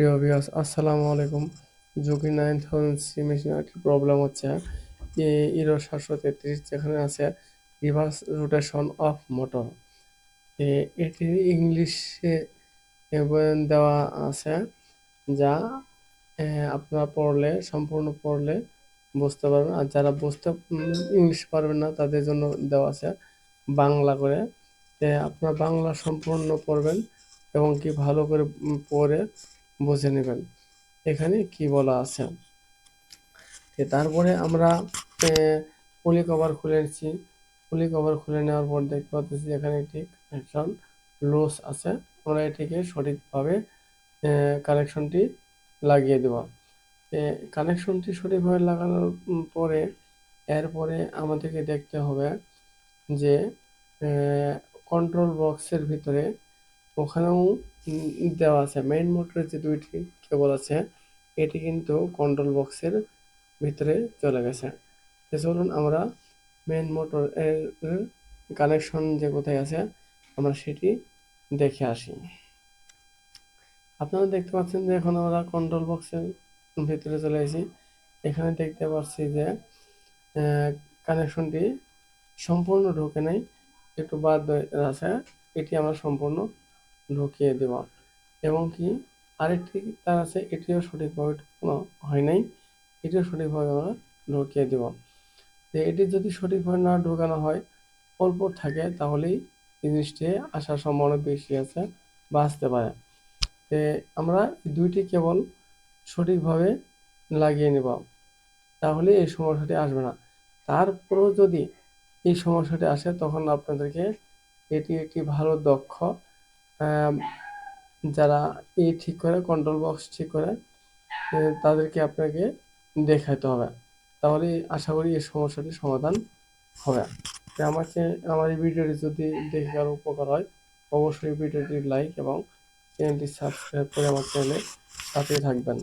প্রিয় ভিউয়ার্স আসসালামু আলাইকুম। যোগী নাইন থাউজেন্ড সি মেশিনের একটি প্রবলেম হচ্ছে ইরো সাতশো তেত্রিশ যেখানে আছে রিভার্স রোটেশন অফ মোটর এটি ইংলিশে দেওয়া আছে যা আপনারা পড়লে, সম্পূর্ণ পড়লে বুঝতে পারবেন। আর যারা বুঝতে ইংলিশ পারবেন না, তাদের জন্য দেওয়া আছে বাংলা করে। আপনারা বাংলা সম্পূর্ণ পড়বেন এবং কি ভালো করে পড়ে বুঝে নেবেন। এখানে কি বলা আছে? তারপরে আমরা পলি কভার খুলে নিচ্ছি। পলি কভার খুলে নেওয়ার পর দেখতে পাচ্ছি এখানে একটি কানেকশন লুজ আছে। আমরা এটিকে সঠিকভাবে কানেকশনটি লাগিয়ে দেব। কানেকশনটি সঠিকভাবে লাগানোর পরে, এরপরে আমাদেরকে দেখতে হবে যে কন্ট্রোল বক্সের ভিতরে ওখানেও দেওয়া আছে। মেইন মোটরের যে দুইটি কেবল আছে, এটি কিন্তু কন্ট্রোল বক্সের ভিতরে চলে গেছে। চলুন আমরা মেইন মোটর এর কানেকশন যে কোথায় আছে, আমরা সেটি দেখে আসি। আপনারা দেখতে পাচ্ছেন যে এখন আমরা কন্ট্রোল বক্সের ভিতরে চলে এসেছি। এখানে দেখতে পাচ্ছি যে কানেকশনটি সম্পূর্ণ ঢোকে নাই, একটু বাদ আছে। এটি আমরা সম্পূর্ণ ঢুকিয়ে দেব। এবং কি? আরেকটি তার আছে, এটিও সঠিকভাবে হয় নাই। এটিও সঠিকভাবে আমরা ঢুকিয়ে দেব। তো এটি যদি সঠিকভাবে না ঢোকানো হয়, অল্প থাকে, তাহলেই জিনিসটি আসার সম্ভাবনা বেশি আছে বা আসতে পারে আমরা দুইটি কেবল সঠিকভাবে লাগিয়ে নেব। তাহলে এই সমস্যাটি আসবে না। তারপরেও যদি এই সমস্যাটি আসে, তখন আপনাদেরকে এটি একটি ভালো দক্ষ যারা এই ঠিক করে কন্ট্রোল বক্স ঠিক করে তাদেরকে আপনাকে দেখাতে হবে। তাহলে আশা করি এই সমস্যাটির সমাধান হবে। তো আমাকে, আমার এই ভিডিওটি যদি দেখে কারও উপকার হয়, অবশ্যই ভিডিওটি লাইক এবং চ্যানেলটি সাবস্ক্রাইব করে আমার চ্যানেলে সাথে থাকবেন।